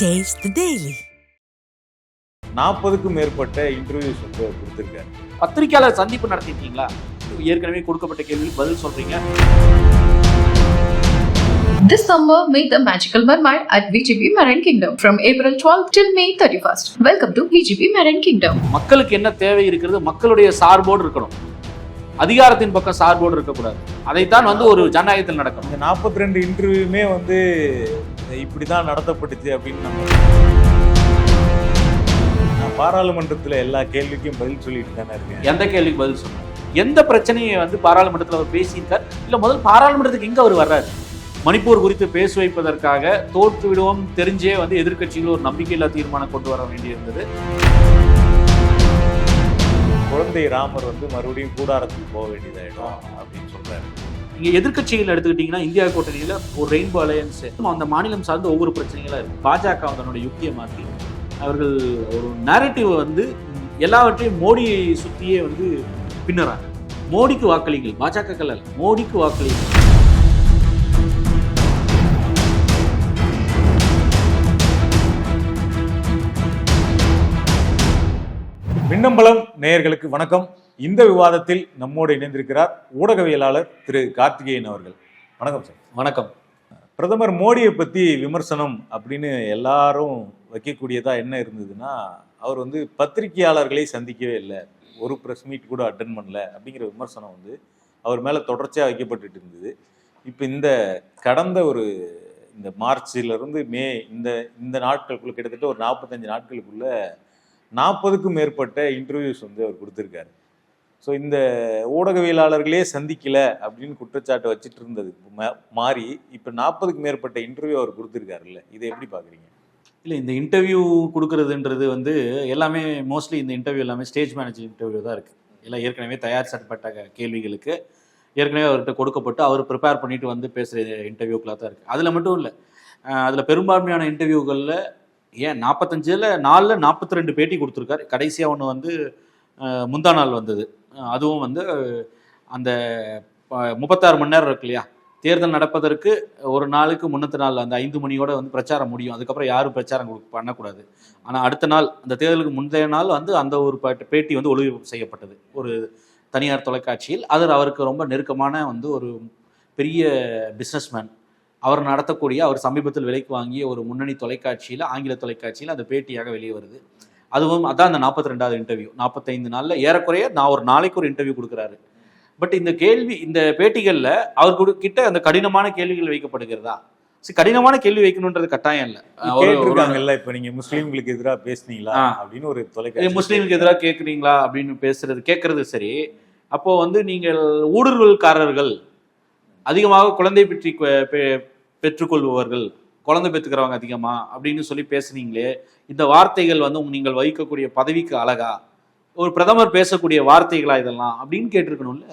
The Daily. நாற்பதுக்கும் மேற்பட்ட interviews வந்து கொடுத்துருக்காரு. பத்திரிக்கையாளர் சந்திப்பு நடத்திருக்கீங்களா ஏற்கனவே கொடுக்கப்பட்ட கேள்விக்கு பதில் சொல்றீங்க. This summer, meet the magical mermaid at VGP Marine Kingdom from April 12th till May 31st. Welcome to VGP Marine Kingdom. மக்களுக்கு என்ன தேவை இருக்கிறது? மக்களுடைய சார்போடு இருக்கணும். அதிகாரத்தின் பக்கம் சார்போடு இருக்கக்கூடாது. அதைத்தான் வந்து ஒரு ஜனநாயகத்தில் நடக்கும் இந்த நாற்பத்தி ரெண்டு இன்டர்வியூமே வந்து இப்படி தான் நடத்தப்பட்டுச்சு அப்படின்னு நம்ம நான் பாராளுமன்றத்தில் எல்லா கேள்விக்கும் பதில் சொல்லிட்டு தானே இருக்கேன். எந்த கேள்விக்கு பதில் சொன்னார் எந்த பிரச்சனையை வந்து பாராளுமன்றத்தில் அவர் பேசியிருக்கார்? இல்ல முதல் பாராளுமன்றத்துக்கு எங்க அவர் வர்றாரு? மணிப்பூர் குறித்து பேச வைப்பதற்காக தோற்று விடுவோம் தெரிஞ்சே வந்து எதிர்க்கட்சிகள் ஒரு நம்பிக்கையில்லா தீர்மானம் கொண்டு வர வேண்டியிருந்தது. குழந்தை ராமர் வந்து மறுபடியும் கூடாரத்துக்கு போக வேண்டியதாயிடும் அப்படின்னு சொல்றாரு. நீங்கள் எதிர்கட்சிகள் எடுத்துக்கிட்டீங்கன்னா இந்தியா கூட்டணியில் ஒரு ரெயின்போ அலையன்ஸ் அந்த மாநிலம் சார்ந்த ஒவ்வொரு பிரச்சனைகளாக இருக்குது பாஜக அதனுடைய யுக்தியை மாற்றி அவர்கள் ஒரு நேரட்டிவ் வந்து எல்லாவற்றையும் மோடியை சுத்தியே வந்து பின்னுறாங்க. மோடிக்கு வாக்களிங்கள். பாஜக அல்ல. மோடிக்கு வாக்களிங்கள். விண்ணம்பலம் நேயர்களுக்கு வணக்கம். இந்த விவாதத்தில் நம்மோடு இணைந்திருக்கிறார் ஊடகவியலாளர் திரு கார்த்திகேயன் அவர்கள். வணக்கம் சார். வணக்கம். பிரதமர் மோடியை பத்தி விமர்சனம் அப்படின்னு எல்லாரும் வைக்கக்கூடியதா என்ன இருந்ததுன்னா அவர் வந்து பத்திரிகையாளர்களை சந்திக்கவே இல்லை. ஒரு ப்ரெஸ் மீட் கூட அட்டன் பண்ணல அப்படிங்கிற விமர்சனம் வந்து அவர் மேல தொடர்ச்சியா வைக்கப்பட்டுட்டு இருந்தது. இப்போ இந்த கடந்த ஒரு இந்த மார்ச்ல இருந்து மே இந்த இந்த நாட்களுக்குள்ள கிட்டத்தட்ட ஒரு நாற்பத்தஞ்சு நாட்களுக்குள்ள நாற்பதுக்கும் மேற்பட்ட இன்டர்வியூஸ் வந்து அவர் கொடுத்துருக்காரு. ஸோ இந்த ஊடகவியலாளர்களே சந்திக்கல அப்படின்னு குற்றச்சாட்டு வச்சுட்டு இருந்தது மா- மாறி இப்போ நாற்பதுக்கு மேற்பட்ட இன்டர்வியூ அவர் கொடுத்துருக்காருல்ல. இதை எப்படி பார்க்குறீங்க இல்லை இந்த இன்டர்வியூ கொடுக்கறதுன்றது வந்து எல்லாமே மோஸ்ட்லி இந்த இன்டர்வியூ எல்லாமே ஸ்டேஜ் மேனேஜ் இன்டர்வியூ தான் இருக்குது எல்லாம் ஏற்கனவே தயார் செய்யப்பட்ட கேள்விகளுக்கு ஏற்கனவே அவர்கிட்ட கொடுக்கப்பட்டு அவர் ப்ரிப்பேர் பண்ணிட்டு வந்து பேசுகிற இன்டர்வியூக்களாக தான் இருக்குது அதில் மட்டும் இல்லை அதில் பெரும்பான்மையான இன்டர்வியூகளில் ஏன் நாற்பத்தஞ்சில் நாலில் நாற்பத்தி ரெண்டு பேட்டி கொடுத்துருக்காரு. கடைசியாக ஒன்று வந்து முந்தா நாள் வந்தது. அதுவும் வந்து அந்த ப- முப்பத்தாறு மணி நேரம் இருக்கு இல்லையா? தேர்தல் நடப்பதற்கு ஒரு நாளுக்கு முன்னத்து நாள் அந்த ஐந்து மணியோட வந்து பிரச்சாரம் முடியும். அதுக்கப்புறம் யாரும் பிரச்சாரம் கொடு- பண்ணக்கூடாது. ஆனால் அடுத்த நாள் அந்த தேர்தலுக்கு முந்தைய நாள் வந்து அந்த ஒரு பேட்டி வந்து ஒளிபரப்பு செய்யப்பட்டது. ஒரு தனியார் தொலைக்காட்சியில். அது அவருக்கு ரொம்ப நெருக்கமான வந்து ஒரு பெரிய பிஸ்னஸ்மேன் அவர் நடத்தக்கூடிய அவர் சமீபத்தில் விலைக்கு வாங்கிய ஒரு முன்னணி தொலைக்காட்சியில் ஆங்கில தொலைக்காட்சியில் அந்த பேட்டியாக வெளியே வருது. அதுவும் அதான் அந்த நாற்பத்தி ரெண்டாவது இன்டர்வியூ நாற்பத்தைந்து நாளில் ஏறக்குறைய நான் ஒரு நாளைக்கு ஒரு இன்டர்வியூ கொடுக்குறாரு. பட் இந்த கேள்வி இந்த பேட்டிகளில் அவர் கொடு- கிட்ட அந்த கடினமான கேள்விகள் வைக்கப்படுகிறதா? சரி கடினமான கேள்வி வைக்கணுன்றது கட்டாயம் இல்லை. கேட்டிருக்காங்கல்ல இப்போ நீங்க முஸ்லீம்களுக்கு எதிராக பேசுனீங்களா. அப்படின்னு ஒரு தொலைக்காட்சி முஸ்லீமுக்கு எதிராக கேட்குறீங்களா அப்படின்னு பேசுறது கேட்கறது சரி. அப்போ வந்து நீங்கள் ஊடுருவல்காரர்கள் அதிகமாக குழந்தை பெற்றி பெற்றுக்கொள்பவர்கள் குழந்தை பெற்றுக்கிறவங்க அதிகமா அப்படின்னு சொல்லி பேசுனீங்களே இந்த வார்த்தைகள் வந்து நீங்கள் வகிக்கக்கூடிய பதவிக்கு அழகா? ஒரு பிரதமர் பேசக்கூடிய வார்த்தைகளா இதெல்லாம்? அப்படின்னு கேட்டிருக்கணும்ல.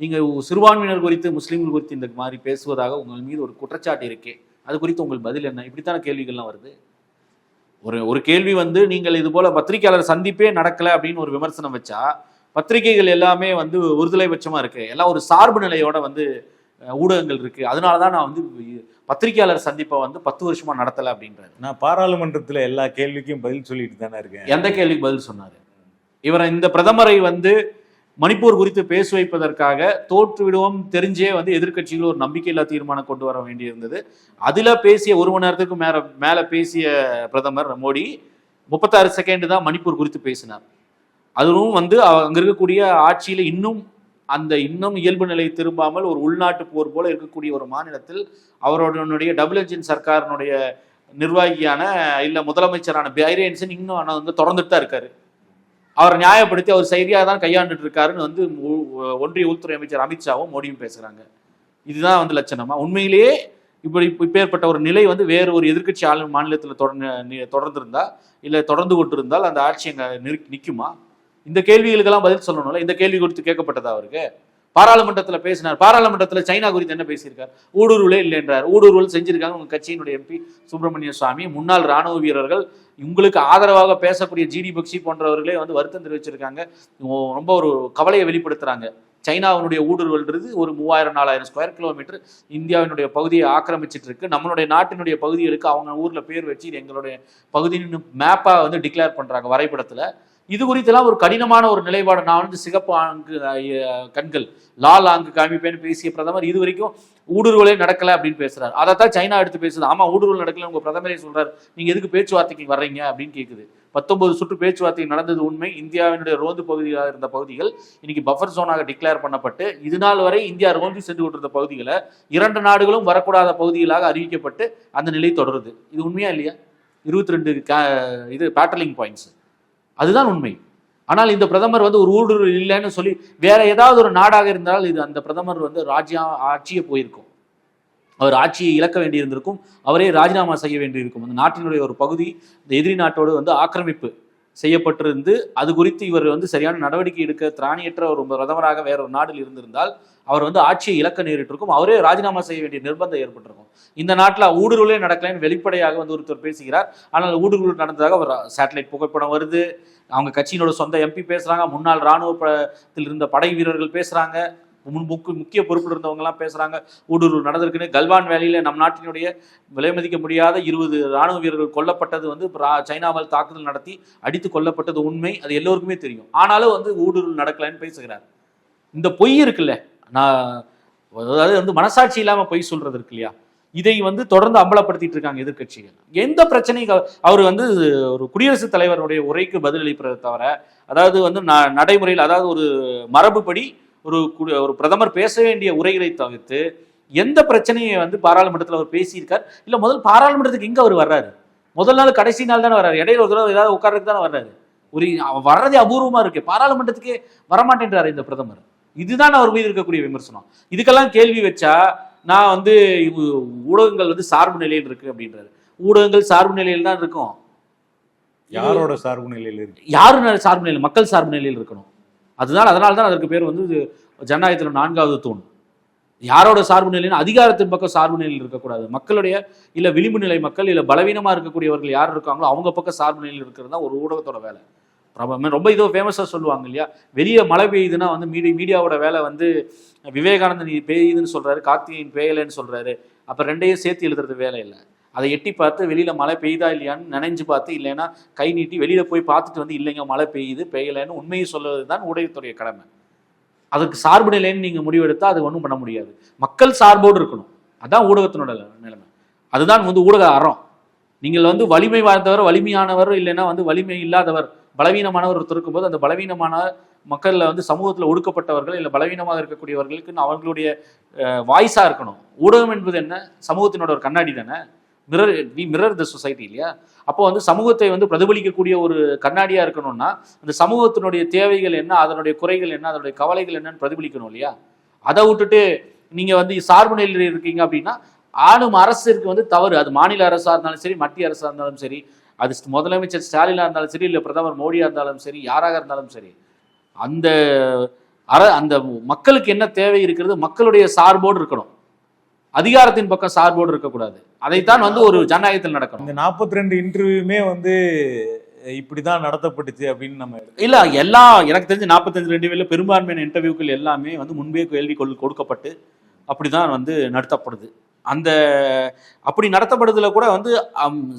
நீங்க சிறுபான்மையினர் குறித்து முஸ்லீம்கள் குறித்து இந்த மாதிரி பேசுவதாக உங்கள் மீது ஒரு குற்றச்சாட்டு இருக்கே. அது குறித்து உங்கள் பதில் என்ன? இப்படித்தான கேள்விகள்லாம் வருது. ஒரு ஒரு கேள்வி வந்து நீங்கள் இது போல பத்திரிகையாளர் சந்திப்பே நடக்கல அப்படின்னு ஒரு விமர்சனம் வச்சா பத்திரிகைகள் எல்லாமே வந்து ஒருதலை பட்சமா இருக்கு. எல்லாம் ஒரு சார்பு நிலையோட வந்து ஊடகங்கள் இருக்கு. அதனால தான் நான் வந்து பத்திரிகையாளர் சந்திப்பை வந்து பத்து வருஷமா நடத்தல அப்படின்றாரு. நான் பாராளுமன்றத்துல எல்லா கேள்விக்கும் பதில் சொல்லிட்டு தானே இருக்கேன். எந்த கேள்விக்கு பதில் சொன்னாரு? இவரை இந்த பிரதமரை வந்து மணிப்பூர் குறித்து பேச வைப்பதற்காக தோற்று விடுவோம் தெரிஞ்சே வந்து எதிர்க்கட்சிகள் ஒரு நம்பிக்கையில்லா தீர்மானம் கொண்டு வர வேண்டியிருந்தது. அதுல பேசிய ஒரு மணி நேரத்துக்கு மேல மேல பேசிய பிரதமர் மோடி முப்பத்தாறு செகண்ட் தான் மணிப்பூர் குறித்து பேசினார். அதுவும் வந்து அங்க இருக்கக்கூடிய ஆட்சியில இன்னும் அந்த இன்னும் இயல்பு நிலை திரும்பாமல் ஒரு உள்நாட்டு போர் போல இருக்கக்கூடிய ஒரு மாநிலத்தில் அவருடைய டபுள் என்ஜின் சர்க்காரினுடைய நிர்வாகியான இல்ல முதலமைச்சரான பைரேன்சன் இன்னும் ஆனால் வந்து தொடர்ந்துட்டு தான் இருக்காரு. அவரை நியாயப்படுத்தி அவர் சரியாக தான் கையாண்டுட்டு இருக்காருன்னு வந்து ஒன்றிய உள்துறை அமைச்சர் அமித்ஷாவும் மோடியும் பேசுகிறாங்க இதுதான் வந்து லட்சணமா. உண்மையிலேயே இப்படி இப்பேற்பட்ட ஒரு நிலை வந்து வேறு ஒரு எதிர்க்கட்சி ஆளும் மாநிலத்தில் தொடர்ந்து நி- தொடர்ந்திருந்தா தொடர்ந்து கொண்டிருந்தால் அந்த ஆட்சி அங்கே நிறு- நிற்குமா இந்த கேள்விகளுக்கெல்லாம் பதில் சொல்லணும்ல? இந்த கேள்வி குறித்து கேட்கப்பட்டதா அவருக்கு? பாராளுமன்றத்தில் பேசினார். பாராளுமன்றத்தில் சைனா குறித்து என்ன பேசியிருக்கார்? ஊடுருவலே இல்லை என்றார் ஊடுருவல் செஞ்சிருக்காங்க உங்கள் கட்சியினுடைய எம்பி சுப்பிரமணிய சுவாமி. முன்னாள் ராணுவ வீரர்கள் உங்களுக்கு ஆதரவாக பேசக்கூடிய ஜிடி பக்ஷி போன்றவர்களே வந்து வருத்தம் தெரிவிச்சிருக்காங்க. ரொம்ப ஒரு கவலையை வெளிப்படுத்துறாங்க. சைனாவினுடைய ஊடுருவல்ன்றது ஒரு மூவாயிரம் நாலாயிரம் ஸ்கொயர் கிலோமீட்டர் இந்தியாவினுடைய பகுதியை ஆக்கிரமிச்சிட்டு இருக்கு நம்மளுடைய நாட்டினுடைய பகுதிகளுக்கு அவங்க ஊரில் பேர் வச்சு எங்களுடைய பகுதின்னு மேப்பாக வந்து டிக்ளேர் பண்ணுறாங்க வரைபடத்தில். இது குறித்தெல்லாம் ஒரு கடினமான ஒரு நிலைப்பாடு. நான் வந்து சிகப்பு ஆங்கு கண்கள் லால் ஆங்கு காமிப்பேன்னு பேசிய பிரதமர் இது வரைக்கும் ஊடுருவலே நடக்கலை அப்படின்னு பேசுறாரு. தான் சைனா எடுத்து பேசுது. ஆமா ஊடுருவல் நடக்கல உங்க பிரதமரே சொல்றாரு. நீங்க எதுக்கு பேச்சுவார்த்தைக்கு வர்றீங்க அப்படின்னு கேக்குது. பத்தொன்பது சுற்று பேச்சுவார்த்தை நடந்தது உண்மை. இந்தியாவினுடைய ரோந்து பகுதியாக இருந்த பகுதிகள் இன்னைக்கு பஃபர் ஜோனாக டிக்ளேர் பண்ணப்பட்டு இது நாள் வரை இந்தியா ரோந்து சென்று கொண்டிருந்த பகுதிகளை இரண்டு நாடுகளும் வரக்கூடாத பகுதிகளாக அறிவிக்கப்பட்டு அந்த நிலை தொடருது. இது உண்மையா இல்லையா? இருபத்தி ரெண்டு இது பேட்டலிங் பாயிண்ட்ஸ் அதுதான் உண்மை. ஆனால் இந்த பிரதமர் வந்து ஒரு ஊடுருவல் இல்லைன்னு சொல்லி வேற ஏதாவது ஒரு நாடாக இருந்தால் இது அந்த பிரதமர் வந்து ராஜ்யா ஆட்சியே போயிருக்கும். அவர் ஆட்சியை இழக்க வேண்டியிருந்திருக்கும். அவரே ராஜினாமா செய்ய வேண்டியிருக்கும். அந்த நாட்டினுடைய ஒரு பகுதி இந்த எதிரி நாட்டோடு வந்து ஆக்கிரமிப்பு. செய்யப்பட்டிருந்து அது குறித்து இவர் வந்து சரியான நடவடிக்கை எடுக்க திராணியற்ற ஒரு பிரதமராக வேற ஒரு நாட்டில் இருந்திருந்தால் அவர் வந்து ஆட்சியை இழக்க நேரிட்டிருக்கும். அவரே ராஜினாமா செய்ய வேண்டிய நிர்பந்தம் ஏற்பட்டிருக்கும். இந்த நாட்டில் ஊடுருவலே நடக்கலைன்னு வெளிப்படையாக வந்து ஒருத்தர் பேசுகிறார். ஆனால் ஊடுருவல் நடந்ததாக ஒரு சேட்டலைட் புகைப்படம் வருது. அவங்க கட்சியினோட சொந்த எம்பி பேசுறாங்க. முன்னாள் ராணுவ படத்தில் இருந்த படை வீரர்கள் பேசுறாங்க. முன் முக்கிய முக்கிய பொறுப்பில் இருந்தவங்கலாம் பேசுகிறாங்க ஊடுருவல் நடந்திருக்குன்னு கல்வான் வேலையில் நம் நாட்டினுடைய விலை மதிக்க முடியாத இருபது ராணுவ வீரர்கள் கொல்லப்பட்டது வந்து சைனாவால் தாக்குதல் நடத்தி அடித்து கொல்லப்பட்டது உண்மை. அது எல்லோருக்குமே தெரியும். ஆனாலும் வந்து ஊடுருவல் நடக்கலைன்னு பேசுகிறார். இந்த பொய் இருக்குல்ல? நான் அதாவது வந்து மனசாட்சி இல்லாமல் பொய் சொல்றது இருக்கு இல்லையா? இதை வந்து தொடர்ந்து அம்பலப்படுத்திட்டு இருக்காங்க எதிர்க்கட்சிகள். எந்த பிரச்சனையும் அவர் வந்து ஒரு குடியரசுத் தலைவருடைய உரைக்கு பதிலளிப்பதை தவிர அதாவது வந்து ந- நடைமுறையில் அதாவது ஒரு மரபுப்படி ஒரு ஒரு பிரதமர் பேச வேண்டிய உரைகளை தவிர்த்து எந்த பிரச்சனையை வந்து பாராளுமன்றத்தில் அவர் பேசியிருக்கார்? இல்ல முதல் பாராளுமன்றத்துக்கு எங்க அவர் வர்றாரு? முதல் நாள் கடைசி நாள் தானே வர்றாரு. இடையில ஒரு தடவை ஏதாவது உட்கார்றதுக்கு தானே வர்றாரு. ஒரு வர்றதே அபூர்வமா இருக்கு. பாராளுமன்றத்துக்கே வரமாட்டேன்றாரு இந்த பிரதமர். இதுதான் அவர் மீது இருக்கக்கூடிய விமர்சனம். இதுக்கெல்லாம் கேள்வி வச்சா நான் வந்து ஊடகங்கள் வந்து சார்பு நிலையில் இருக்கு அப்படின்றாரு. ஊடகங்கள் சார்பு நிலையில் தான் இருக்கும். யாரோட சார்பு நிலையில் யாரு சார்பு நிலையில்? மக்கள் சார்பு நிலையில் இருக்கணும். அதனால் அதனால தான் அதற்கு பேர் வந்து ஜனநாயகத்தில் நான்காவது தூண். யாரோட சார்பு நிலைன்னு அதிகாரத்தின் பக்கம் சார்பு நிலையில் இருக்கக்கூடாது. மக்களுடைய இல்லை விளிம்பு நிலை மக்கள் இல்லை பலவீனமாக இருக்கக்கூடியவர்கள் யார் இருக்காங்களோ அவங்க பக்கம் சார்பு நிலையில் இருக்கிறது தான் ஒரு ஊடகத்தோட வேலை. ரொம்ப ரொம்ப இதோ ஃபேமஸாக சொல்லுவாங்க இல்லையா? வெளியே மழை பெய்யுதுன்னா வந்து மீடி மீடியாவோட வேலை வந்து விவேகானந்தன் பெய்யுதுன்னு சொல்கிறாரு கார்த்திகேயன் பெய்யலைன்னு சொல்கிறாரு அப்போ ரெண்டையும் சேர்த்து எழுதுறது வேலை இல்லை. அதை எட்டி பார்த்து வெளியில் மழை பெய்யுதா இல்லையான்னு நினைஞ்சு பார்த்து இல்லைன்னா கை நீட்டி வெளியில் போய் பார்த்துட்டு வந்து இல்லைங்க மழை பெய்யுது பெய்யலைன்னு உண்மையை சொல்வது தான் ஊடகத்துடைய கடமை. அதுக்கு சார்பு நிலைன்னு நீங்கள் முடிவெடுத்தால் அது ஒன்றும் பண்ண முடியாது. மக்கள் சார்போடு இருக்கணும். அதான் ஊடகத்தினோட நிலைமை. அதுதான் வந்து ஊடக அறம். நீங்கள் வந்து வலிமை வாய்ந்தவர் வலிமையானவர் இல்லைன்னா வந்து வலிமை இல்லாதவர் பலவீனமானவர் ஒருத்தர் இருக்கும்போது அந்த பலவீனமான மக்களில் வந்து சமூகத்தில் ஒடுக்கப்பட்டவர்கள் இல்லை பலவீனமாக இருக்கக்கூடியவர்களுக்கு அவங்களுடைய வாய்ஸாக இருக்கணும். ஊடகம் என்பது என்ன? சமூகத்தினோட ஒரு கண்ணாடி தானே? Mirror we mirror the society இல்லையா? அப்போ வந்து சமூகத்தை வந்து பிரதிபலிக்கக்கூடிய ஒரு கண்ணாடியா இருக்கணும்னா அந்த சமூகத்தினுடைய தேவைகள் என்ன அதனுடைய குறைகள் என்ன அதனுடைய கவலைகள் என்னன்னு பிரதிபலிக்கணும் இல்லையா? அதை விட்டுட்டு நீங்க வந்து சார்பு நிலையில் இருக்கீங்க அப்படின்னா ஆளும் அரசிற்கு வந்து தவறு. அது மாநில அரசா இருந்தாலும் சரி மத்திய அரசா இருந்தாலும் சரி அது முதலமைச்சர் ஸ்டாலினா இருந்தாலும் சரி இல்லை பிரதமர் மோடியா இருந்தாலும் சரி யாராக இருந்தாலும் சரி அந்த அர அந்த மக்களுக்கு என்ன தேவை இருக்கிறது? மக்களுடைய சார்போடு இருக்கணும். அதிகாரத்தின் பக்கம் சார்போடு இருக்கக்கூடாது. அதைத்தான் வந்து ஒரு ஜனநாயகத்தில் நடக்கணும். இந்த 42 ரெண்டு இன்டர்வியூமே வந்து இப்படிதான் நடத்தப்பட்டுச்சு அப்படின்னு நம்ம இல்ல எல்லா எனக்கு தெரிஞ்சு நாற்பத்தஞ்சு ரெண்டு வேல பெரும்பான்மையான இன்டர்வியூக்கள் எல்லாமே வந்து முன்பே கேள்வி கொள் கொடுக்கப்பட்டு அப்படிதான் வந்து நடத்தப்படுது. அந்த அப்படி நடத்தப்படுறதுல கூட வந்து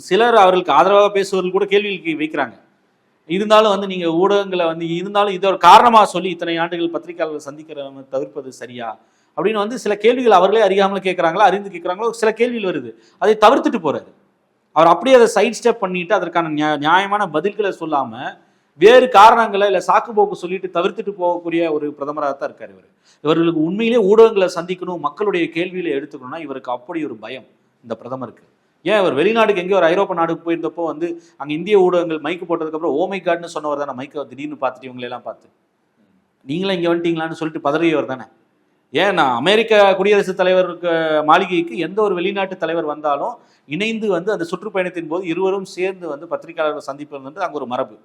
சிலர் அவர்களுக்கு ஆதரவாக பேசுவவர்கள் கூட கேள்விகளுக்கு வைக்கிறாங்க. இருந்தாலும் வந்து நீங்க ஊடகங்களை வந்து இருந்தாலும் இதை ஒரு காரணமா சொல்லி இத்தனை ஆண்டுகள் பத்திரிகையாளர்கள் சந்திக்கிற தவிர்ப்பது சரியா? அப்படின்னு வந்து சில கேள்விகள் அவர்களே அறியாமல் கேட்குறாங்களா அறிந்து கேட்குறாங்களோ சில கேள்விகள் வருது. அதை தவிர்த்துட்டு போறாரு. அவர் அப்படியே அதை சைட் ஸ்டெப் பண்ணிட்டு அதற்கான நியா- நியாயமான பதில்களை சொல்லாம வேறு காரணங்களை இல்லை சாக்கு போக்கு சொல்லிட்டு தவிர்த்துட்டு போகக்கூடிய ஒரு பிரதமராக தான் இருக்கார் இவர். இவர்களுக்கு உண்மையிலே ஊடகங்களை சந்திக்கணும் மக்களுடைய கேள்வியில எடுத்துக்கணும்னா இவருக்கு அப்படி ஒரு பயம் இந்த பிரதமருக்கு. ஏன் இவர் வெளிநாட்டுக்கு எங்கேயோ ஒரு ஐரோப்பா நாடுக்கு போயிருந்தப்போ வந்து அங்கே இந்திய ஊடகங்கள் மைக்கு போட்டதுக்கப்புறம் ஓமை மை கார்டுன்னு சொன்னவர் தானே மைக்கை திடீர்னு பார்த்துட்டு இவங்களெல்லாம் பார்த்து. நீங்களும் இங்கே வந்துட்டீங்களான்னு சொல்லிட்டு பதறியவர் தானே. ஏன் நான் அமெரிக்க குடியரசுத் தலைவருக்கு மாளிகைக்கு எந்த ஒரு வெளிநாட்டு தலைவர் வந்தாலும் இணைந்து வந்து அந்த சுற்றுப்பயணத்தின் போது இருவரும் சேர்ந்து வந்து பத்திரிகையாளர்கள் சந்திப்பது அங்கே ஒரு மரபு.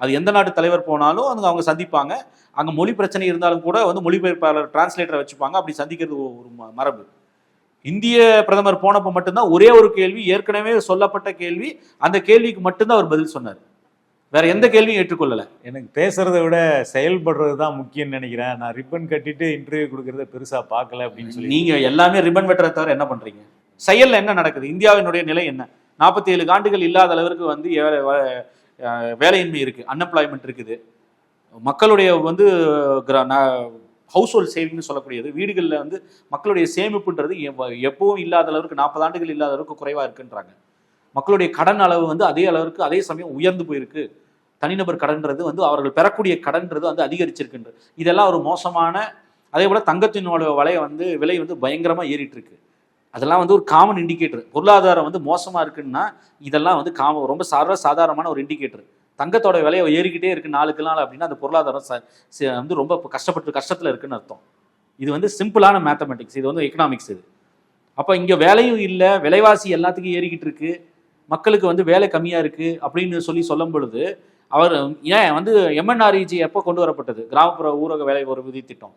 அது எந்த நாட்டு தலைவர் போனாலும் அங்கே அவங்க சந்திப்பாங்க. அங்கே மொழி பிரச்சனை இருந்தாலும் கூட வந்து மொழிபெயர்ப்பாளர் டிரான்ஸ்லேட்டரை வச்சுப்பாங்க. அப்படி சந்திக்கிறது ஒரு மரபு. இந்திய பிரதமர் போனப்போ மட்டும்தான் ஒரே ஒரு கேள்வி ஏற்கனவே சொல்லப்பட்ட கேள்வி அந்த கேள்விக்கு மட்டும்தான் அவர் பதில் சொன்னார். வேற எந்த கேள்வியும் ஏற்றுக்கொள்ளல. எனக்கு பேசுறதை விட செயல்படுறது தான் முக்கியம்னு நினைக்கிறேன். நான் ரிப்பன் கட்டிட்டு இன்டர்வியூ கொடுக்கறத பெருசா பார்க்கல அப்படின்னு சொல்லி. நீங்க எல்லாமே ரிப்பன் வெட்டுறத தவிர என்ன பண்றீங்க? செயல்ல என்ன நடக்குது? இந்தியாவினுடைய நிலை என்ன? நாற்பத்தி ஏழு ஆண்டுகள் இல்லாத அளவிற்கு வந்து வேலையின்மை இருக்கு. அன்எம்ப்ளாய்மெண்ட் இருக்குது. மக்களுடைய வந்து ஹவுஸ் ஹோல்ட் சேவிங்னு சொல்லக்கூடியது வீடுகளில் வந்து மக்களுடைய சேமிப்புன்றது எப்பவும் இல்லாத அளவுக்கு நாற்பது ஆண்டுகள் இல்லாத அளவுக்கு குறைவா இருக்குன்றாங்க. மக்களுடைய கடன் அளவு வந்து அதே அளவுக்கு அதே சமயம் உயர்ந்து போயிருக்கு. தனிநபர் கடன்றது வந்து அவர்கள் பெறக்கூடிய கடன்றது வந்து அதிகரிச்சிருக்குன்றது இதெல்லாம் ஒரு மோசமான அதே போல தங்கத்தினோட விலையை வந்து விலை வந்து பயங்கரமா ஏறிட்டு இருக்கு அதெல்லாம் வந்து ஒரு காமன் இண்டிகேட்டர் பொருளாதாரம் வந்து மோசமா இருக்குன்னா இதெல்லாம் வந்து காம ரொம்ப சர்வ சாதாரணமான ஒரு இண்டிகேட்டர் தங்கத்தோட விலையை ஏறிக்கிட்டே இருக்கு நாளுக்கு நாள் அப்படின்னா அந்த பொருளாதாரம் ச- ச- வந்து ரொம்ப கஷ்டப்பட்டு கஷ்டத்துல இருக்குன்னு அர்த்தம். இது வந்து சிம்பிளான மேத்தமெட்டிக்ஸ் இது வந்து எக்கனாமிக்ஸ் இது. அப்போ இங்கே வேலையும் இல்லை விலைவாசி எல்லாத்துக்கும் ஏறிக்கிட்டு இருக்கு. மக்களுக்கு வந்து வேலை கம்மியா இருக்கு அப்படின்னு சொல்லி சொல்லும் பொழுது அவர் ஏன் வந்து எம்என்ஆர்இஜி எப்போ கொண்டு வரப்பட்டது? கிராமப்புற ஊரக வேலை உறுதி திட்டம்.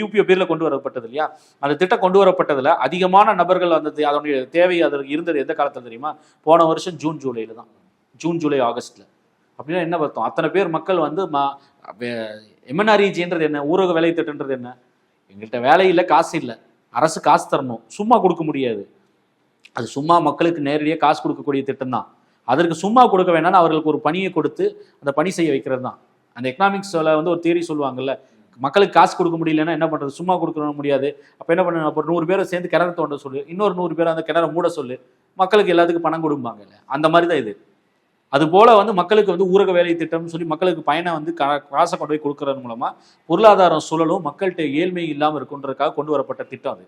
யூபிஓ பேரில் கொண்டு வரப்பட்டது இல்லையா? அந்த திட்டம் கொண்டு வரப்பட்டதில் அதிகமான நபர்கள் வந்தது அதனுடைய தேவை அதற்கு இருந்தது எந்த காலத்தில் தெரியுமா? போன வருஷம் ஜூன் ஜூலையில் தான். ஜூன் ஜூலை ஆகஸ்ட்டில் அப்படின்னா என்ன பார்த்தோம் அத்தனை பேர் மக்கள் வந்து மா எம்என்ஆர்இஜின்றது என்ன? ஊரக வேலை திட்டன்றது என்ன? எங்கள்கிட்ட வேலை இல்லை காசு இல்லை. அரசு காசு தரணும். சும்மா கொடுக்க முடியாது. அது சும்மா மக்களுக்கு நேரடியாக காசு கொடுக்கக்கூடிய திட்டம் தான் அதற்கு சும்மா கொடுக்க வேணாம்னு அவர்களுக்கு ஒரு பணியை கொடுத்து அந்த பணி செய்ய வைக்கிறது தான் அந்த எக்கனாமிக்ஸில் வந்து ஒரு தியரி சொல்லுவாங்கல்ல மக்களுக்கு காசு கொடுக்க முடியலன்னா என்ன பண்ணுறது சும்மா கொடுக்க முடியாது. அப்போ என்ன பண்ண அப்போ நூறு பேரை சேர்ந்து கிணறு தோண்ட சொல்லு. இன்னொரு நூறு பேர் அந்த கிணற மூட சொல்லு. மக்களுக்கு எல்லாத்துக்கும் பணம் கொடுப்பாங்கல்ல அந்த மாதிரி தான் இது. அது போல வந்து மக்களுக்கு வந்து ஊரக வேலை திட்டம்னு சொல்லி மக்களுக்கு பயனை வந்து கா- காசை கொண்டு போய் கொடுக்கறது மூலமா பொருளாதாரம் சூழலும் மக்கள்கிட்ட ஏழ்மை இல்லாமல் இருக்குன்றதுக்காக கொண்டு வரப்பட்ட திட்டம் அது.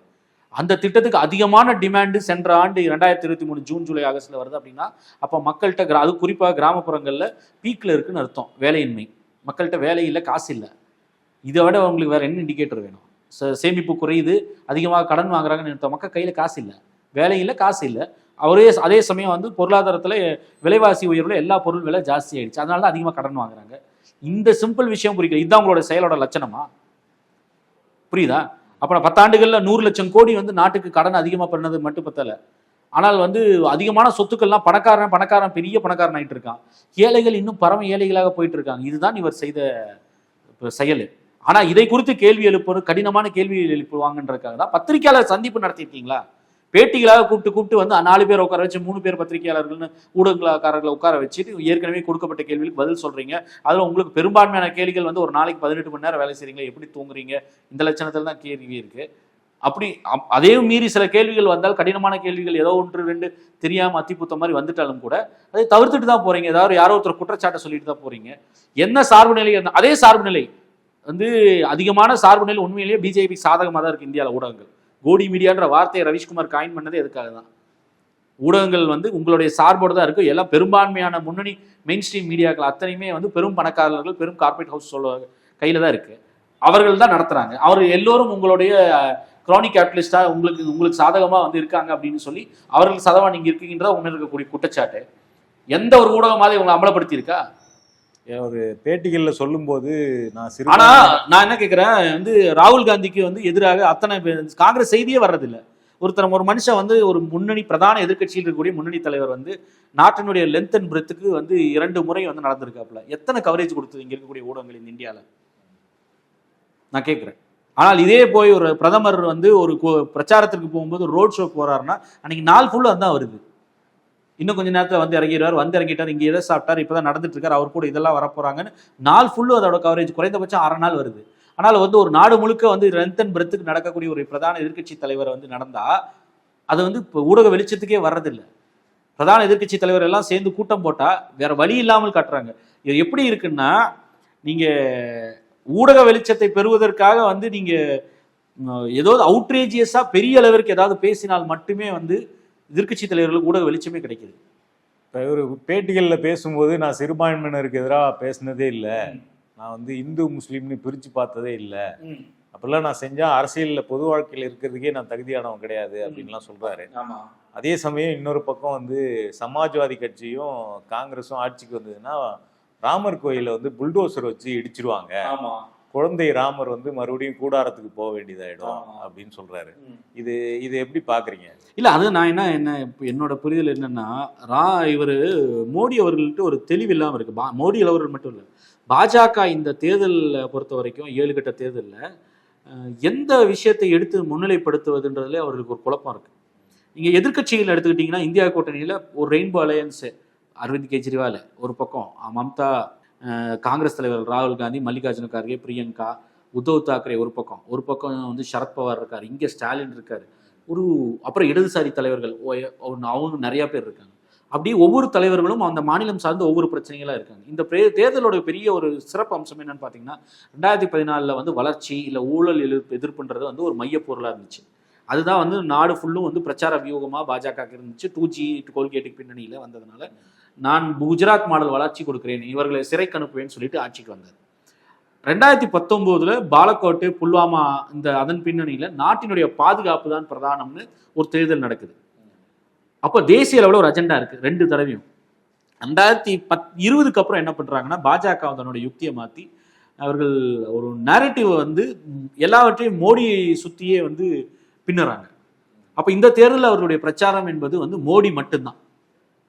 அந்த திட்டத்துக்கு அதிகமான டிமாண்டு சென்ற ஆண்டு ரெண்டாயிரத்தி இருபத்தி மூணு ஜூன் ஜூலை ஆகஸ்ட்ல வருது அப்படின்னா அப்போ மக்கள்கிட்ட கிரா- அது குறிப்பாக கிராமப்புறங்களில் பீக்கில் இருக்குன்னு அர்த்தம் வேலையின்மை. மக்கள்கிட்ட வேலை இல்லை காசு இல்லை. இதை விட உங்களுக்கு வேற என்ன இண்டிகேட்டர் வேணும்? ச- சேமிப்பு குறையுது அதிகமாக கடன் வாங்குறாங்கன்னு அர்த்தம் மக்கள் கையில் காசு இல்லை. வேலை இல்லை காசு இல்லை. அவரே அதே சமயம் வந்து பொருளாதாரத்தில் விலைவாசி உயர்வில் எல்லா பொருள் விலை ஜாஸ்தி ஆயிடுச்சு. அதனால தான் அதிகமாக கடன் வாங்குறாங்க. இந்த சிம்பிள் விஷயம் புரியுது. இதுதான் உங்களோட செயலோட லட்சணமா? புரியுதா? அப்புறம் பத்தாண்டுகளில் நூறு லட்சம் கோடி வந்து நாட்டுக்கு கடன் அதிகமாக பண்ணது மட்டும் பத்தல. ஆனால் வந்து அதிகமான சொத்துக்கள்லாம் பணக்காரன் பணக்காரன் பெரிய பணக்காரன் ஆகிட்டு இருக்கான். ஏழைகள் இன்னும் பரம ஏழைகளாக போயிட்டு இருக்காங்க. இதுதான் இவர் செய்த செயல். ஆனால் இதை குறித்து கேள்வி எழுப்புறது கடினமான கேள்வி எழுப்புவாங்கன்றக்காக தான் பத்திரிகையாளர் சந்திப்பு நடத்தியிருக்கீங்களா? பேட்டிகளாக கூப்பிட்டு கூப்பிட்டு வந்து நாலு பேர் உட்கார வச்சு மூணு பேர் பத்திரிகையாளர்கள்னு ஊடகங்களாக்காரர்களை உட்கார வச்சுட்டு ஏற்கனவே கொடுக்கப்பட்ட கேள்விக்கு பதில் சொல்றீங்க. அதில் உங்களுக்கு பெரும்பான்மையான கேள்விகள் வந்து ஒரு நாளைக்கு பதினெட்டு மணி நேரம் வேலை செய்றீங்க எப்படி தூங்குறீங்க? இந்த லட்சணத்தில் தான் கேள்வி இருக்கு. அப்படி அப்- அதையும் மீறி சில கேள்விகள் வந்தால் கடினமான கேள்விகள் ஏதோ ஒன்று ரெண்டு தெரியாமல் அத்திப்புத்த மாதிரி வந்துட்டாலும் கூட அதை தவிர்த்துட்டு தான் போறீங்க. ஏதாவது யாரோ ஒருத்தர் குற்றச்சாட்டை சொல்லிட்டு தான் போறீங்க. என்ன சார்பு நிலை? அதே சார்பு நிலை வந்து அதிகமான சார்பு நிலை உண்மையிலேயே பிஜேபி சாதகமாக தான் இருக்கு இந்தியாவில் ஊடகங்கள். கோடி மீடியான்ற வார்த்தையை ரவிஷ்குமார் காயின் பண்ணதே எதுக்காக தான் ஊடகங்கள் வந்து உங்களுடைய சார்போடு தான் இருக்கும் எல்லாம் பெரும்பான்மையான முன்னணி மெயின் ஸ்ட்ரீம் மீடியாக்கள் அத்தனையுமே வந்து பெரும் பணக்காரர்கள் பெரும் கார்பரேட் ஹவுஸ் சொல்ல கையில் தான் இருக்கு. அவர்கள் தான் நடத்துறாங்க. அவர் எல்லோரும் உங்களுடைய குரானிக் கேபிட்டலிஸ்டா உங்களுக்கு உங்களுக்கு சாதகமாக வந்து இருக்காங்க அப்படின்னு சொல்லி அவர்கள் சதவா நீங்கள் இருக்கீங்கன்றத உண்மையில் இருக்கக்கூடிய குற்றச்சாட்டு. எந்த ஒரு ஊடகமாவது இவங்களை அமலப்படுத்தியிருக்கா ஒரு பேட்டிகள்ல சொல்லும்போது நான் சிறு ஆனா நான் என்ன கேக்குறேன் வந்து ராகுல் காந்திக்கு வந்து எதிராக அத்தனை காங்கிரஸ் செய்தியே வர்றதில்ல. ஒருத்தர் ஒரு மனுஷன் வந்து ஒரு முன்னணி பிரதான எதிர்க்கட்சியில் இருக்கக்கூடிய முன்னணி தலைவர் வந்து நாட்டினுடைய லென்த் அண்ட் பிரெத்துக்கு வந்து இரண்டு முறை வந்து நடந்திருக்காப்புல. எத்தனை கவரேஜ் கொடுத்தது இங்க இருக்கக்கூடிய ஊடகங்கள் இந்த இந்தியால? நான் கேட்கிறேன் ஆனால் இதே போய் ஒரு பிரதமர் வந்து ஒரு பிரச்சாரத்திற்கு போகும்போது ரோட் ஷோ போறாருன்னா அன்னைக்கு நாள் ஃபுல்லாக தான் வருது. இன்னும் கொஞ்ச நேரத்தில் வந்து இறங்கிடுவார். வந்து இறங்கிட்டார் இங்கே எதை சாப்பிட்டார் இப்பதான் நடந்துட்டு இருக்காரு அவர் கூட இதெல்லாம் வரப்போறாங்கன்னு. நாள் ஃபுல்லு அதோட கவரேஜ் குறைந்தபட்சம் அரை நாள் வருது. ஆனால் வந்து ஒரு நாடு முழுக்க வந்து லென்த் அண்ட் பிரெத்துக்கு நடக்கக்கூடிய ஒரு பிரதான எதிர்க்கட்சி தலைவர் வந்து நடந்தா அது வந்து இப்போ ஊடக வெளிச்சத்துக்கே வர்றதில்லை. பிரதான எதிர்க்கட்சி தலைவர் எல்லாம் சேர்ந்து கூட்டம் போட்டால் வேற வழி இல்லாமல் காட்டுறாங்க. இது எப்படி இருக்குன்னா நீங்கள் ஊடக வெளிச்சத்தை பெறுவதற்காக வந்து நீங்கள் ஏதோ அவுட்ரேஜியஸாக பெரிய அளவிற்கு ஏதாவது பேசினால் மட்டுமே வந்து எதிர்க்கட்சி தலைவர்களுக்கு ஊடக வெளிச்சமே கிடைக்குது இப்ப இவரு பேட்டிகள்ல பேசும்போது நான் சிறுபான்மையினருக்கு எதிராக பேசினதே இல்லை. நான் வந்து இந்து முஸ்லீம்னு பிரிச்சு பார்த்ததே இல்லை. அப்பெல்லாம் நான் செஞ்சா அரசியல்ல பொது வாழ்க்கையில இருக்கிறதுக்கே நான் தகுதியானவன் கிடையாது அப்படின்லாம் சொல்றாரு. ஆமா. அதே சமயம் இன்னொரு பக்கம் வந்து சமாஜ்வாதி கட்சியும் காங்கிரஸும் ஆட்சிக்கு வந்ததுன்னா ராமர் கோயிலை வந்து புல்டோசர் வச்சு இடிச்சிருவாங்க. குழந்தை ராமர் வந்து மறுபடியும் கூடாரத்துக்கு போக வேண்டியதாயிடும். அப்படின்னு சொல்றாரு. இது இது எப்படி பாக்குறீங்க? இல்ல அது நான் என்ன என்ன இப்ப என்னோட புரிதல் என்னன்னா ரா இவர் மோடி அவர்கள்ட்ட ஒரு தெளிவு இல்லாம இருக்கு. பா- மோடி அவர்கள் மட்டும் இல்ல. பாஜக இந்த தேர்தலை பொறுத்த வரைக்கும் ஏழு கட்ட தேர்தல்ல எந்த விஷயத்தை எடுத்து முன்னிலைப்படுத்துவதுன்றதுல அவர்களுக்கு ஒரு குழப்பம் இருக்கு. நீங்க எதிர்க்கட்சிகள் எடுத்துக்கிட்டீங்கன்னா இந்தியா கூட்டணியில ஒரு ரெயின்போ அலையன்ஸ் அரவிந்த் கெஜ்ரிவால் ஒரு பக்கம் மம்தா காங்கிரஸ் தலைவர் ராகுல் காந்தி மல்லிகார்ஜுன கார்கே பிரியங்கா உத்தவ் தாக்கரே ஒரு பக்கம். ஒரு பக்கம் வந்து சரத்பவார் இருக்கார் இங்கே ஸ்டாலின் இருக்கார். ஒரு அப்புறம் இடதுசாரி தலைவர்கள் அவங்க நிறையா பேர் இருக்காங்க. அப்படியே ஒவ்வொரு தலைவர்களும் அந்த மாநிலம் சார்ந்த ஒவ்வொரு பிரச்சனைகளாக இருக்காங்க. இந்த பிரே- தேர்தலோட பெரிய ஒரு சிறப்பு அம்சம் என்னன்னு பார்த்தீங்கன்னா ரெண்டாயிரத்தி பதினாலில் வந்து வளர்ச்சி இல்லை ஊழல் எதிர்ப்பு எதிர்ப்புன்றது வந்து ஒரு மைய பொருளாக இருந்துச்சு. அதுதான் வந்து நாடு ஃபுல்லும் வந்து பிரச்சார வியூகமாக பாஜக இருந்துச்சு. டூ ஜி கோல்கேட்டுக்கு பின்னணியில் வந்ததுனால. நான் குஜராத் மாடல் வளர்ச்சி கொடுக்கிறேன் இவர்களை சிறைக்கு அனுப்புவேன்னு சொல்லிட்டு ஆட்சிக்கு வந்தார். ரெண்டாயிரத்தி பத்தொம்போதுல பாலக்கோட்டு புல்வாமா இந்த அதன் பின்னணியில நாட்டினுடைய பாதுகாப்பு தான் பிரதானம்னு ஒரு தேர்தல் நடக்குது. அப்போ தேசிய அளவில் ஒரு அஜெண்டா இருக்கு ரெண்டு தடவையும். ரெண்டாயிரத்தி பத் இருபதுக்கு அப்புறம் என்ன பண்றாங்கன்னா பாஜக தன்னுடைய யுக்தியை மாத்தி அவர்கள் ஒரு நேரட்டிவ் வந்து எல்லாவற்றையும் மோடியை சுத்தியே வந்து பின்னுறாங்க. அப்ப இந்த தேர்தலில் அவர்களுடைய பிரச்சாரம் என்பது வந்து மோடி மட்டும்தான்.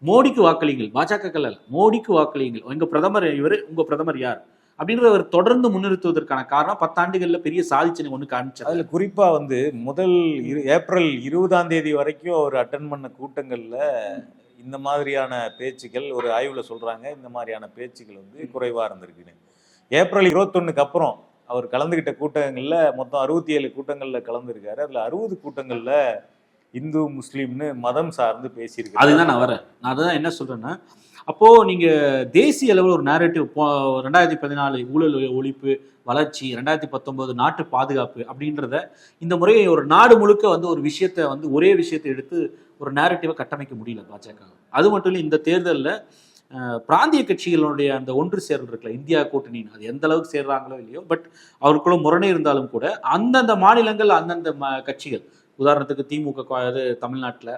மோடிக்கு வாக்களியுங்கள் பாஜக அல்ல. மோடிக்கு வாக்களியுங்கள். எங்க பிரதமர் இவர் உங்க பிரதமர் யார்? அப்படின்றத அவர் தொடர்ந்து முன்னிறுத்துவதற்கான காரணம் பத்தாண்டுகள்ல பெரிய சாதிச்சனை ஒண்ணு காமிச்சார் அதுல குறிப்பா வந்து முதல் இரு ஏப்ரல் இருபதாம் தேதி வரைக்கும் அவர் அட்டன் பண்ண கூட்டங்கள்ல இந்த மாதிரியான பேச்சுக்கள் ஒரு ஆய்வுல சொல்றாங்க இந்த மாதிரியான பேச்சுக்கள் வந்து குறைவா இருந்திருக்குன்னு. ஏப்ரல் இருபத்தொன்னுக்கு அப்புறம் அவர் கலந்துகிட்ட கூட்டங்கள்ல மொத்தம் அறுபத்தி ஏழு கூட்டங்கள்ல கலந்துருக்காரு. அதுல அறுபது கூட்டங்கள்ல இந்து முஸ்லீம்னு மதம் சார்ந்து பேசியிருக்கு அதுதான் நான் வரேன் நான் அதுதான் என்ன சொல்றேன்னா அப்போ நீங்க தேசிய அளவில் ஒரு நேரட்டிவ் ரெண்டாயிரத்தி பதினாலு ஊழல் ஒழிப்பு வளர்ச்சி ரெண்டாயிரத்தி பத்தொன்பது நாட்டு பாதுகாப்பு அப்படின்றத இந்த முறை ஒரு நாடு முழுக்க வந்து ஒரு விஷயத்த வந்து ஒரே விஷயத்தை எடுத்து ஒரு நேரட்டிவை கட்டமைக்க முடியல பாஜக. அது மட்டும் இல்லை இந்த தேர்தலில் பிராந்திய கட்சிகளுடைய அந்த ஒன்று சேர்ந்து இருக்குல்ல இந்தியா கூட்டணின்னு அது எந்த அளவுக்கு சேர்றாங்களோ இல்லையோ பட் அவருக்குள்ள முரணை இருந்தாலும் கூட அந்தந்த மாநிலங்கள் அந்தந்த ம- கட்சிகள் உதாரணத்துக்கு திமுக கா- இது தமிழ்நாட்டில்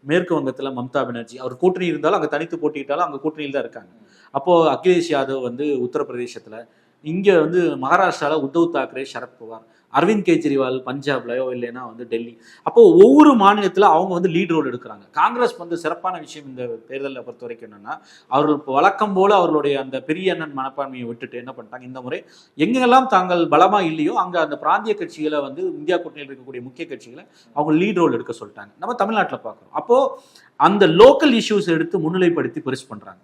மேற்கு வங்கத்தில் மம்தா பானர்ஜி. அவர் கூட்டணி இருந்தாலும் அங்கே தனித்து போட்டிட்டாலும் அங்கே கூட்டணியில் தான் இருக்காங்க. அப்போ அகிலேஷ் யாதவ் வந்து உத்தரப்பிரதேசத்தில் இங்கே வந்து மகாராஷ்டிராவில் உத்தவ் தாக்கரே சரத்பவார். அரவிந்த் கெஜ்ரிவால் பஞ்சாப்லயோ இல்லைன்னா வந்து டெல்லி. அப்போ ஒவ்வொரு மாநிலத்தில் அவங்க வந்து லீட் ரோல் எடுக்கிறாங்க. காங்கிரஸ் வந்து சிறப்பான விஷயம் இந்த தேர்தலை பொறுத்த வரைக்கும் என்னன்னா அவர்கள் வழக்கம் போல அவர்களுடைய அந்த பெரிய அண்ணன் மனப்பான்மையை விட்டுட்டு என்ன பண்ணிட்டாங்க? இந்த முறை எங்கெல்லாம் தாங்கள் பலமா இல்லையோ அங்க அந்த பிராந்திய கட்சிகளை வந்து இந்தியா கூட்டணியில் இருக்கக்கூடிய முக்கிய கட்சிகளை அவங்க லீட் ரோல் எடுக்க சொல்லிட்டாங்க. நம்ம தமிழ்நாட்டில் பார்க்குறோம். அப்போ அந்த லோக்கல் இஷ்யூஸ் எடுத்து முன்னிலைப்படுத்தி பெருசு பண்றாங்க.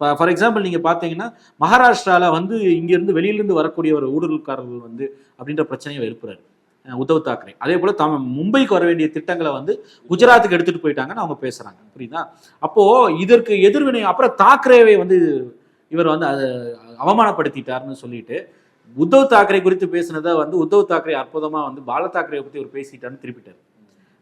இப்போ ஃபார் எக்ஸாம்பிள் நீங்கள் பார்த்தீங்கன்னா மகாராஷ்டிராவில் வந்து இங்கேருந்து வெளியிலேருந்து வரக்கூடிய ஒரு ஊடுருவல்காரர்கள் வந்து அப்படின்ற பிரச்சனையை எழுப்புறாரு உத்தவ் தாக்கரே. அதே போல் தம் மும்பைக்கு வர வேண்டிய திட்டங்களை வந்து குஜராத்துக்கு எடுத்துகிட்டு போயிட்டாங்கன்னு அவங்க பேசுகிறாங்க புரியுதா? அப்போது இதற்கு எதிர்வினை அப்புறம் தாக்கரேவை வந்து இவர் வந்து அதை அவமானப்படுத்திட்டாருன்னு சொல்லிட்டு உத்தவ் தாக்கரே குறித்து பேசினதை வந்து உத்தவ் தாக்கரே அற்புதமாக வந்து பால தாக்கரே பற்றி ஒரு பேசிட்டாருன்னு திருப்பிட்டார்.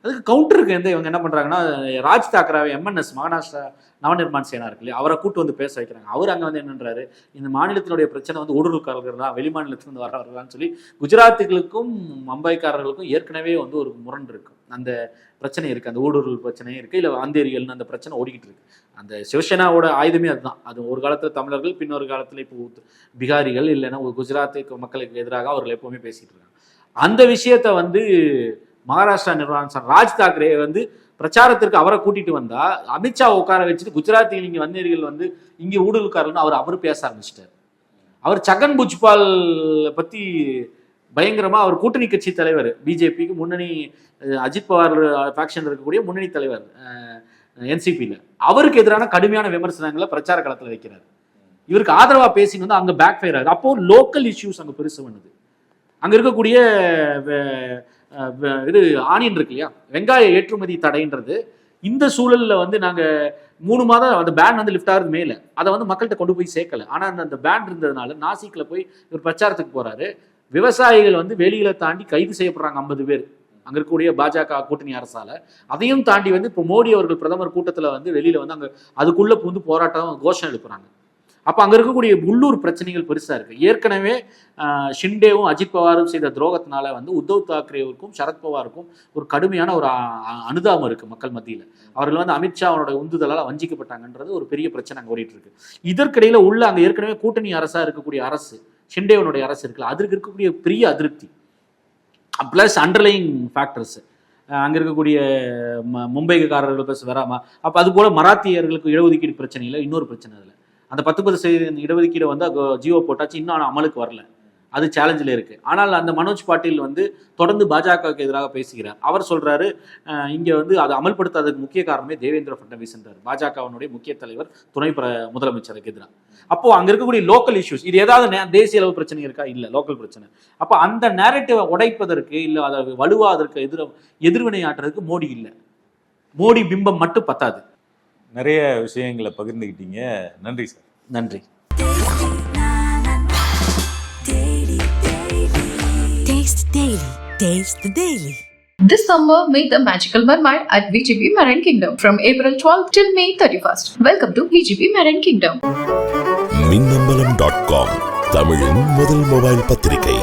அதுக்கு கவுண்டருக்கு வந்து இவங்க என்ன பண்ணுறாங்கன்னா ராஜ் தாக்கராவை எம்என்எஸ் மகாராஷ்டிரா நவநிர்மாண் சேனா இருக்கு இல்லையா அவரை கூட்டு வந்து பேச வைக்கிறாங்க. அவர் அங்கே வந்து என்னன்றாரு இந்த மாநிலத்தினுடைய பிரச்சனை வந்து ஊடுருக்காரர்கள் தான் வெளி மாநிலத்திலிருந்து வரவர்களான்னு சொல்லி குஜராத்துகளுக்கும் மும்பைக்காரர்களுக்கும் ஏற்கனவே வந்து ஒரு முரண் இருக்கும் அந்த பிரச்சனை இருக்குது அந்த ஊடுருவல் பிரச்சனை இருக்குது இல்லை ஆந்தேரியல்னு அந்த பிரச்சனை ஓடிக்கிட்டு இருக்கு. அந்த சிவசேனாவோட ஆயுதமே அதுதான். அது ஒரு காலத்தில் தமிழர்கள் பின்னொரு காலத்தில் இப்போ பீகாரிகள் பிகாரிகள் இல்லைன்னா ஒரு குஜராத்துக்கு மக்களுக்கு எதிராக அவர்கள் எப்போவுமே பேசிகிட்டு இருக்காங்க. அந்த விஷயத்த வந்து மகாராஷ்டிரா நிர்வாகம் ராஜ் தாக்கரே வந்து பிரச்சாரத்திற்கு அவரை கூட்டிட்டு வந்தா அமித்ஷா உட்கார வச்சுட்டு குஜராத்தில் இங்கே வந்தீர்கள் வந்து இங்க ஊடுருக்காருன்னு அவர் அவர் பேச ஆரம்பிச்சிட்டார். அவர் சகன் புஜ்பால் பத்தி பயங்கரமா அவர் கூட்டணி கட்சி தலைவர் பிஜேபிக்கு முன்னணி அஜித் பவார் ஃபேக்ஷன் இருக்கக்கூடிய முன்னணி தலைவர் என்சிபியில் அவருக்கு எதிரான கடுமையான விமர்சனங்களை பிரச்சார களத்தில் வைக்கிறார். இவருக்கு ஆதரவா பேசிங்க வந்து அங்க பேக் ஃபயர் ஆகுது. அப்போ லோக்கல் இஷ்யூஸ் அங்க பெருசு பண்ணுது. அங்க இருக்கக்கூடிய இது ஆனியன் இருக்கு இல்லையா? வெங்காய ஏற்றுமதி தடைன்றது. இந்த சூழல்ல வந்து நாங்க மூணு மாதம் அந்த பேன் வந்து லிஃப்ட் ஆகுது மேல. அதை வந்து மக்கள்கிட்ட கொண்டு போய் சேர்க்கல. ஆனா அந்த அந்த பேன் இருந்ததுனால நாசிக்ல போய் இவர் பிரச்சாரத்துக்கு போறாரு. விவசாயிகள் வந்து வெளியில தாண்டி கைது செய்யப்படுறாங்க ஐம்பது பேர். அங்க இருக்கக்கூடிய பாஜக கூட்டணி அரசால. அதையும் தாண்டி வந்து இப்போ மோடி அவர்கள் பிரதமர் கூட்டத்துல வந்து வெளியில வந்து அங்க அதுக்குள்ள புந்து போராட்டம் கோஷம் எழுப்புறாங்க. அப்போ அங்கே இருக்கக்கூடிய உள்ளூர் பிரச்சனைகள் பெருசாக இருக்குது ஏற்கனவே ஷிண்டேவும் அஜித் பவாரும் செய்த துரோகத்தினால வந்து உத்தவ் தாக்கரேவுக்கும் சரத்பவாருக்கும் ஒரு கடுமையான ஒரு அ- அனுதாபம் இருக்குது மக்கள் மத்தியில். அவர்கள் வந்து அமித்ஷா அவனோட உந்துதலால் வஞ்சிக்கப்பட்டாங்கன்றது ஒரு பெரிய பிரச்சனை அங்கே ஓடிட்டு இருக்கு. இதற்கிடையில் உள்ள அங்கே ஏற்கனவே கூட்டணி அரசாக இருக்கக்கூடிய அரசு ஷிண்டேவனுடைய அரசு இருக்குல்ல அதற்கு இருக்கக்கூடிய பெரிய அதிருப்தி. ப்ளஸ் அண்டர்லைங் ஃபேக்டர்ஸ் அங்கே இருக்கக்கூடிய ம மும்பைக்காரர்கள் ப்ளஸ் வராம அப்போ அது போல மராத்தியர்களுக்கு இடஒதுக்கீடு பிரச்சனை இல்லை இன்னொரு பிரச்சனை அதில். அந்த பத்து பத்து சதவீத இடஒதுக்கீடு வந்து ஜியோ போட்டாச்சு. இன்னும் அமலுக்கு வரல. அது சேலஞ்சில் இருக்கு. ஆனால் அந்த மனோஜ் பாட்டீல் வந்து தொடர்ந்து பாஜகவுக்கு எதிராக பேசுகிறார். அவர் சொல்றாரு இங்கே இங்க வந்து அதை அமல்படுத்தாததுக்கு முக்கிய காரணமே தேவேந்திர ஃபட்னவிஸ் என்றார். பாஜகவினுடைய முக்கிய தலைவர் துணை முதலமைச்சருக்கு எதிராக. அப்போ அங்க இருக்கக்கூடிய லோக்கல் இஷ்யூஸ் இது ஏதாவது தேசிய அளவு பிரச்சனை இருக்கா? இல்ல லோக்கல் பிரச்சனை. அப்போ அந்த நேரட்டிவை உடைப்பதற்கு இல்ல அதை வலுவாக அதற்கு எதிர எதிர்வினை ஆட்டுறதுக்கு மோடி இல்லை. மோடி பிம்பம் மட்டும் பத்தாது. நிறைய விஷயங்களை பகிர்ந்துக்கிட்டீங்க நன்றி சார் நன்றி Taste the Daily. This summer, meet the magical mermaid at VGP Marine Kingdom from April 12th till May 31st. Welcome to VGP Marine Kingdom. Minnambalam dot com தமிழின் முதல் மொபைல் பத்திரிகை